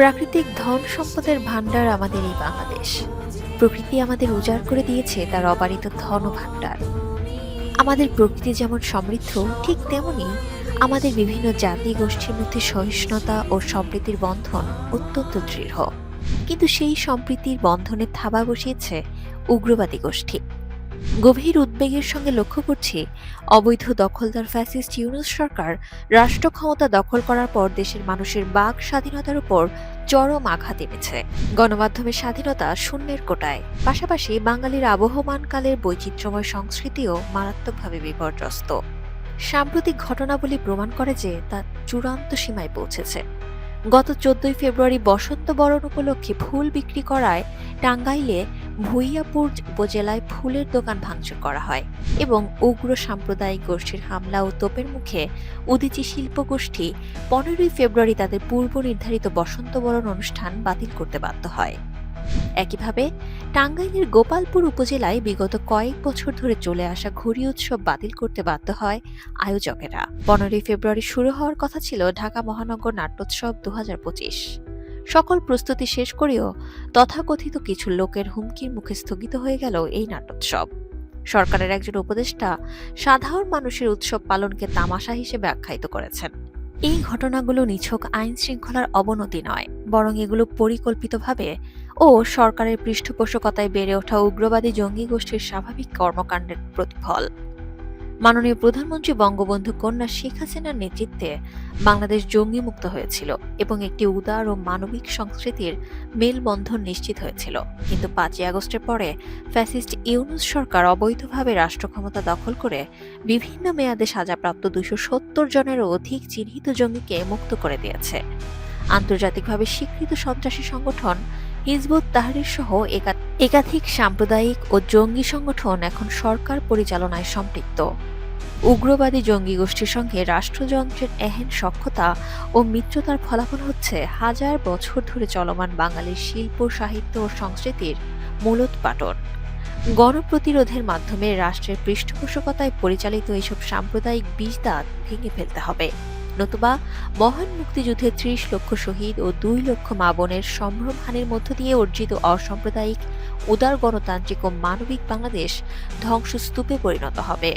প্রাকৃতিক ধন সম্পদের ভাণ্ডার আমাদের এই বাংলাদেশ। প্রকৃতি আমাদের উজাড় করে দিয়েছে তার অবারিত ধন ভাণ্ডার। আমাদের প্রকৃতি যেমন সমৃদ্ধ, ঠিক তেমনি আমাদের বিভিন্ন জাতি গোষ্ঠীর মধ্যে সহিষ্ণুতা ও সম্প্রীতির বন্ধন অত্যন্ত দৃঢ়। কিন্তু সেই সম্প্রীতির বন্ধনে থাবা বসিয়েছে উগ্রবাদী গোষ্ঠী। গভীর উদ্বেগের সঙ্গে লক্ষ্য করছি, অবৈধ দখলদার ফ্যাসিস্ট ইউনুস সরকার রাষ্ট্র ক্ষমতা দখল করার পর দেশের মানুষের বাক স্বাধীনতার উপর চরম আঘাত এনেছে গণমাধ্যমের স্বাধীনতা শূন্যের কোটায়। পাশাপাশি বাঙালির আবহমানকালের বৈচিত্র্যময় সংস্কৃতিও মারাত্মকভাবে বিপর্যস্ত। সাম্প্রতিক ঘটনাবলী প্রমাণ করে যে তা চূড়ান্ত সীমায় পৌঁছেছে। গত চোদ্দই ফেব্রুয়ারি বসন্ত বরণ উপলক্ষে ফুল বিক্রি করায় টাঙ্গাইলে ভুইয়াপুর উপজেলায় ফুলের দোকান ভাঙচুর করা হয় এবং উগ্র সাম্প্রদায়িক গোষ্ঠীর হামলা ও তোপের মুখে উদিচি শিল্প গোষ্ঠী পনেরোই ফেব্রুয়ারি তাদের পূর্ব নির্ধারিত বসন্ত বরণ অনুষ্ঠান বাতিল করতে বাধ্য হয়। একইভাবে, টাঙ্গাইলের গোপালপুর উপজেলায় বিগত কয়েক বছর ধরে চলে আসা ঘুড়ি উৎসব বাতিল করতে বাধ্য হয় আয়োজকেরা। পনেরোই ফেব্রুয়ারি শুরু হওয়ার কথা ছিল ঢাকা মহানগর নাট্যোৎসব দু হাজার পঁচিশ। সকল প্রস্তুতি শেষ করেও তথাকথিত কিছু লোকের হুমকির মুখে স্থগিত হয়ে গেল এই নাট্যোৎসব। সরকারের একজন উপদেষ্টা সাধারণ মানুষের উৎসব পালনকে তামাশা হিসেবে আখ্যায়িত করেছেন। এই ঘটনাগুলো নিছক আইন শৃঙ্খলার অবনতি নয়, বরং এগুলো পরিকল্পিতভাবে ও সরকারের পৃষ্ঠপোষকতায় বেড়ে ওঠা উগ্রবাদী জঙ্গি গোষ্ঠীর স্বাভাবিক কর্মকাণ্ডের প্রতিফল। মাননীয় প্রধানমন্ত্রী বঙ্গবন্ধু কন্যা শেখ হাসিনার নেতৃত্বে বাংলাদেশ জঙ্গি মুক্ত হয়েছিল এবং একটি উদার ও মানবিক সংস্কৃতির মেলবন্ধন নিশ্চিত হয়েছিল। কিন্তু পাঁচই আগস্টের পরে ফ্যাসিস্ট ইউনুস সরকার অবৈধভাবে রাষ্ট্র ক্ষমতা দখল করে বিভিন্ন মেয়াদে সাজাপ্রাপ্ত দুশো সত্তর জনেরও অধিক চিহ্নিত জঙ্গিকে মুক্ত করে দিয়েছে। আন্তর্জাতিকভাবে স্বীকৃত সন্ত্রাসী সংগঠন হিজবুত তাহরির সহ একা- একাধিক সাম্প্রদায়িক ও জঙ্গি সংগঠন এখন সরকার পরিচালনায় সম্পৃক্ত। উগ্রবাদী জঙ্গি গোষ্ঠীর সঙ্গে রাষ্ট্রযন্ত্রের এহেন সক্ষতা ও মিত্রতার ফলাফল হচ্ছে হাজার বছর ধরে চলমান বাঙালির শিল্প, সাহিত্য ও সংস্কৃতির মূলোৎপাটন। গণপ্রতিরোধের মাধ্যমে রাষ্ট্রের পৃষ্ঠপোষকতায় পরিচালিত এইসব সাম্প্রদায়িক বীজদাত ভেঙে ফেলতে হবে। নতুবা মহান মুক্তিযুদ্ধে ত্রিশ লক্ষ শহীদ ও দুই লক্ষ মা বোনের সম্ভ্রমহানির মধ্য দিয়ে অর্জিত অসাম্প্রদায়িক উদার গণতান্ত্রিক ও মানবিক বাংলাদেশ ধ্বংসস্তূপে পরিণত হবে।